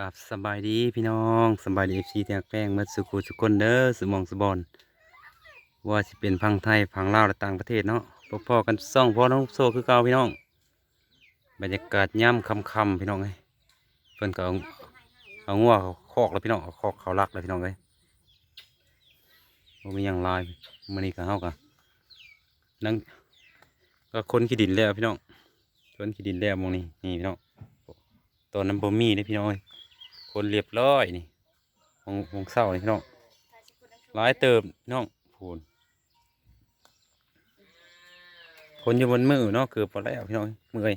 กับสบายดีพี่น้องสบายดีเอฟซีแตงแป้งมัดสุขุสุคนเด้อสมองสบอนว่าสิเป็นพังไทยพังลาวและต่างประเทศเนาะพอๆกันซ่องพ่อน้องโซคือเก่าพี่น้อง บรรยากาศย่ำคำๆพี่น้องเอ้ยเพิ่นก็เอาเอางัวเขาคอกแล้วพี่น้องเอาคอกเขารักแล้วพี่น้องเอ้ยบ่มีหยังหลายมื้อนี้ก็เฮาก็นั่งก็คนขี้ดินแล้วพี่น้องคนขี้ดินแล้วมองนี้นี่พี่น้องตอนนั้นบ่มีเด้พี่น้องเอ้ คนเรียบร้อยนี่วงวงเศร้านี่พี่น้องหลายเติมน้องพูนคนอยู่บนมือเนาะเกือบพอแล้วพี่น้องมือย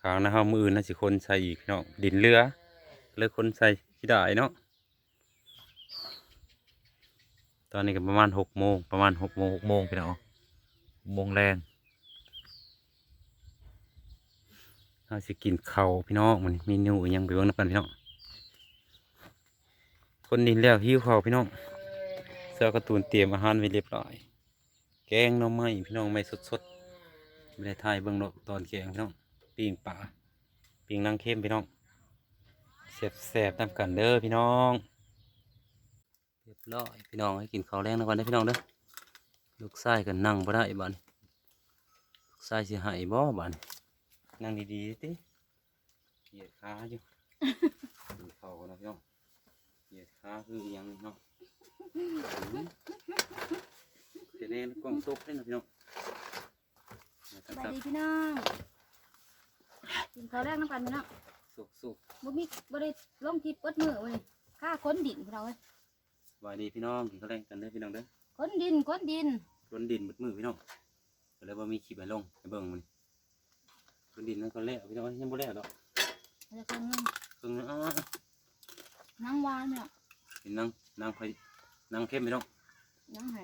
ขางนะครับมือน่าสิคนใส่อีกน้องดินเรือเลยคนใส่ที่ได้เนาะตอนนี้ก็ประมาณหกโมงประมาณหกโมงหกโมงพี่น้องโมงแรง เราสิกินเขาพี่น้องมันมีนูยังไปเบิ่งนับกันพี่น้องคนดินแล้วหิวเขาพี่น้องเสื้อกร์ตูนเตรียมอาหารไว้เรียบร้อย แกงน่อไม้พี่น้องไม่สดๆไม่ได้ถ่ายเบิ่งดอกตอนแกงพี่น้องปิ้งปลาปิ้งนางเข้มพี่น้องแซ่บๆนำกันเด้อพี่น้องเรียบร้อยพี่น้องให้กินข้าวแรงนำกันเด้พี่น้องเด้อลูกชายก็นั่งบ่ได้บ้านลูกชายสิใหายบ่บ้าน นั่งดีๆติเหยียดขาอยู่กินข้าวกันนะพี่น้องเหยียดขาคืออิหยังนี่เนาะอืมเดี๋ยวนี้กล้องซุกให้นะพี่น้องนะคสบายรับดีพี่น้องกินข้าวแรกน้ำกันพี่น้องสุกสุกบ่มีบ่ได้ลงคลิปเปิดมือเว้ยค่าค้นดินพี่น้องเว้ยสบายดีพี่น้องกินข้าวแรงกันเด้อพี่น้องเด้อค้นดินค้นดินรนดินหมดมือพี่น้องก็เลยว่ามีคลิปไปลงให้เบิ่งมัน รนดินนั่นก็แล้วพี่น้องยังบ่แล้วดอกเดี๋ยวคงเพิ่งอ้านั่งวานเนี่ยเห็นนางนางไฟนางเข้มพี่น้องนั่งแห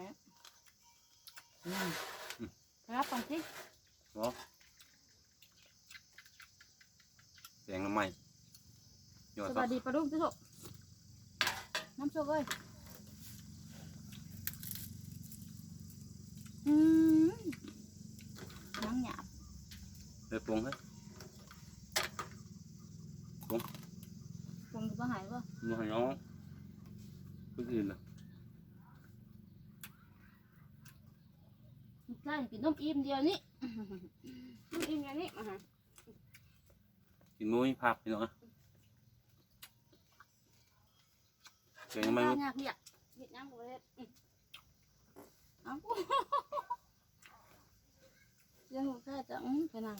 รับก่อนสิบ่แสงละไม้ยอดสฟัวักสดีปลาดุกทุกท่านน้ำโชกเอ้ยอืมนั่งหยาบ เลยปรุงให้คงจะบ่หายป่ะมาให้น้องคนอื่นน่ะลูกชายกินนมอิ่มเดียวนี่นมอิ่มเดียวนี่มาหากินหมุ้ยผักพี่น้องอะแกงไม่ไม่รู้ยากเรียกเรียกน้ำกับเฮ็ดอืมเอาปุ๊เรื่องของข้าจะอืมไปนั่ง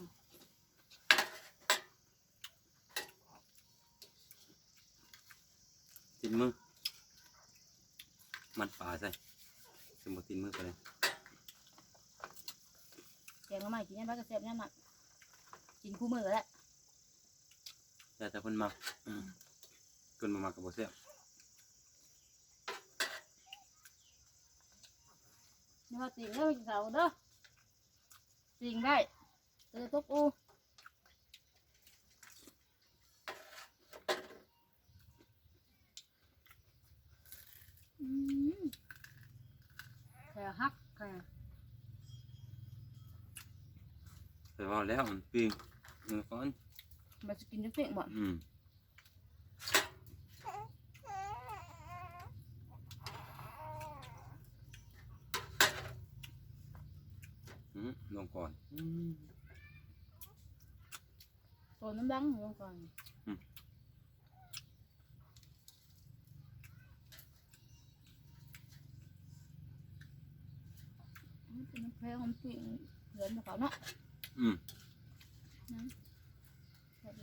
ติดมือ มันปลาใส่สมมติติดมือไปเลยแกงมาใหม่กินยังไงก็เสร็จยังหมักกินคู่มือแล้วแต่แต่เพิ่นมักอืมเพิ่นบ่มักกับบ่แซ่บนี่ว่าติ่งเด้อกินเขาเด้อติ่งได้เจอตุ๊กอูอืมแค่ฮักแค่แต่ว่าแล้วมันปิ้งมือก่อนมันจะกินจังเสียงบ่อืมอืมลงก่อนอืมตัวน้ำดังลงก่อน อืมอืมเป็นน้ำแพ้ของติ่งเหลือมาเขาเนาะอืมใช่เล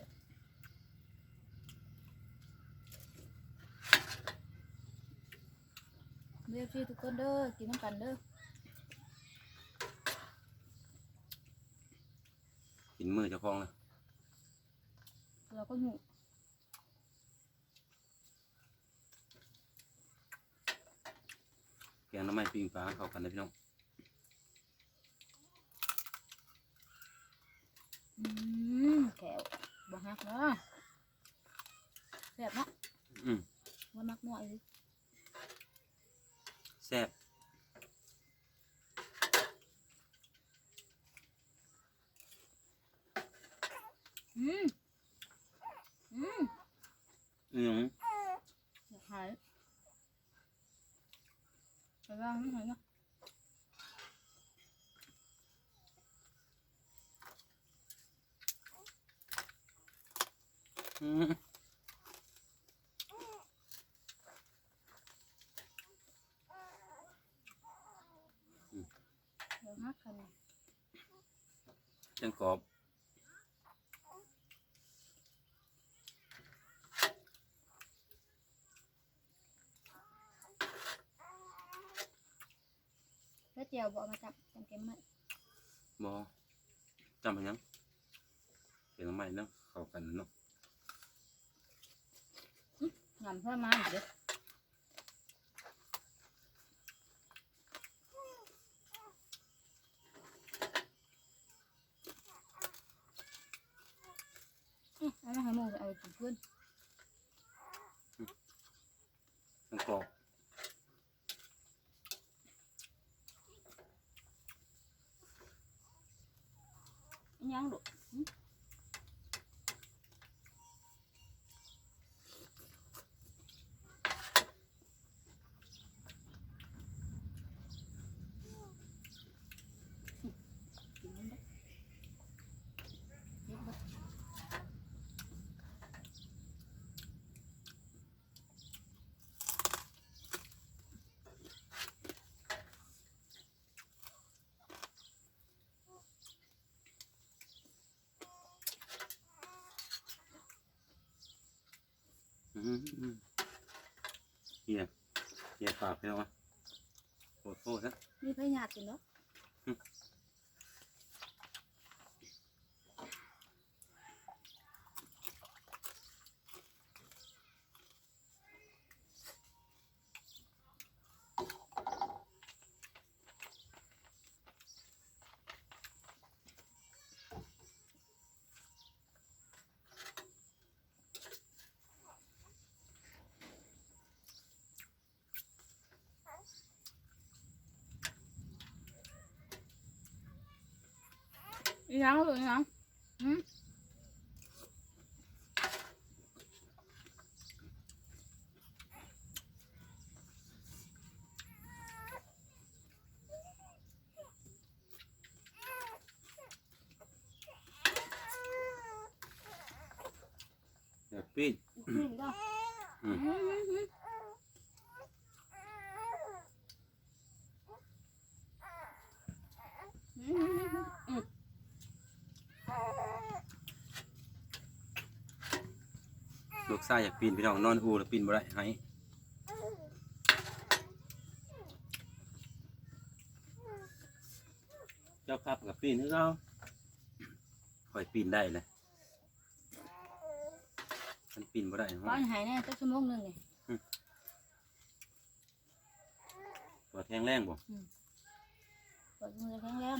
แกงหน้ำไม้ปิ้งปลาเข้ากันนะพี่น้องอืมแขวบ่ฮักเนาะแซ่บเนาะอืมว่ามักน้อยเลยแซ่บอืม อืม เดี๋ยวฮักกันจังกรอบแล้วเจียวบอกมาจับจำเก็มไหมบอจำเป็นยังเป็นทำไมเนาะเข้ากันเนาะ งำเพื่อมาเด็ดเอามาให้โมเอาไปกินเพื่อนจังกรอบ ยังดุ กินมันได้เย็บบ่ อืมอืม เฮียเฮียปากไปแล้ววะโคตรโคตรนะมีพยาธิกินเนาะ อีหยังลูกอีหยังหืมเดี๋ยวปีนขึ้นก็อืม หืมหืมหืมหืมหืมหืมอืม ลูกชายอยากปีนพี่น้องนอนอูแล้วปีนบ่ได้ให้เจ้าครับกับปีนคือเราค่อยปีนได้เลยมันปีนบ่ได้ก้อเนาะนหายแน่ตั้งชั่วโมงหนึงนี่ตัวแทงแรงบ่ปวดมือแข็งแรง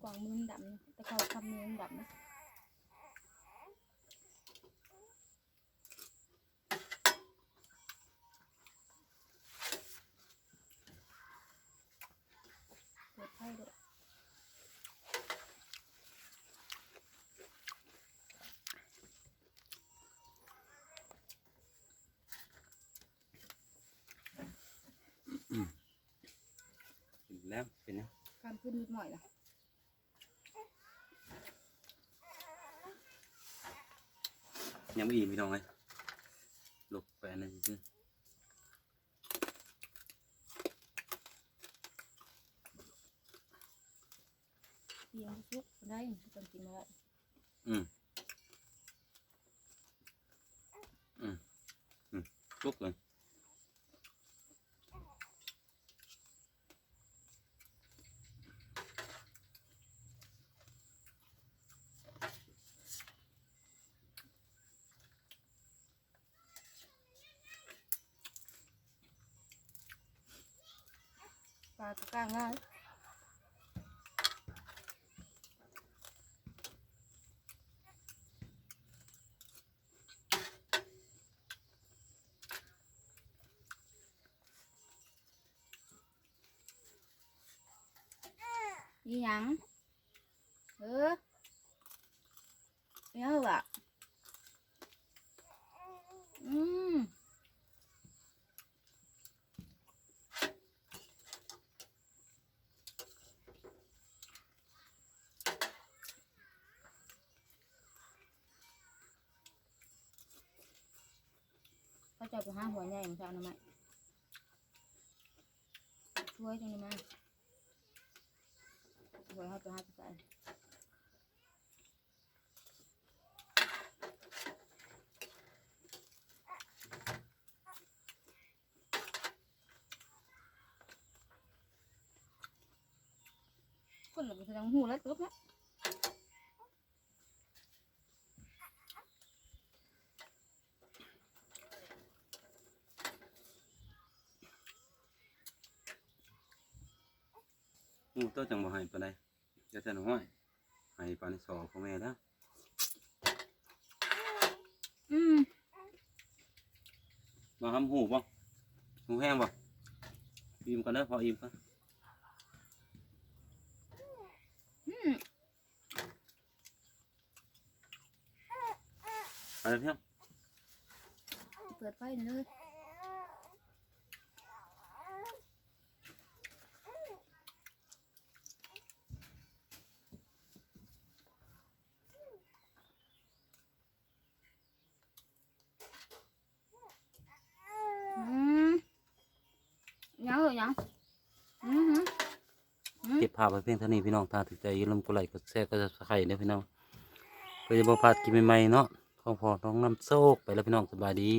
กินเปล่าเนาะเอายังลูกอะหืมเบิ่งดูกล่องมือมันดำนะแต่เขาคำมือมันดำนะเปิดไพ่ด้วยปีนแล้วเป็นยังการขึ้นนิดหน่อยล่ะ ยังไม่อิ่มพี่น้องเลยลูกแปะนั่นซื่อเตียงซุกได้ต้องกินมาแล้วอืม อืม อืมลุกเลย ปลาตะกร้างง่ายยี่หยังเออเนี่ยเหรออืม เขา จะไปหาหัวใหญ่ของเจ้าหน่อไม้ช่วยจังเลยมาหัวเขาไปหาไปใส่คนเราไปแสดงหูแล้วตุ๊บนะงูตัวจังบ่ให้ปานใดจะแต่น้อย ให้ปานสอพ่อแม่แล้วอืมมาหำหูบ่หูแห้งบ่อิ่มกันเด้อพออิ่มกันอืมไปเลยเพียงเปิดไฟหน่อยเลยอืม ยังเหรอยังอือหือเก็บภาพไปเพียงเท่านี้พี่น้องถ้าถึงใจอย่าลืมกดไลค์กดแชร์กด Subscribe เด้อพี่น้องก็จะบ่พลาดกินใหม่ๆเนาะของพอน้องน้ำโซกไปแล้วพี่น้องสบายดี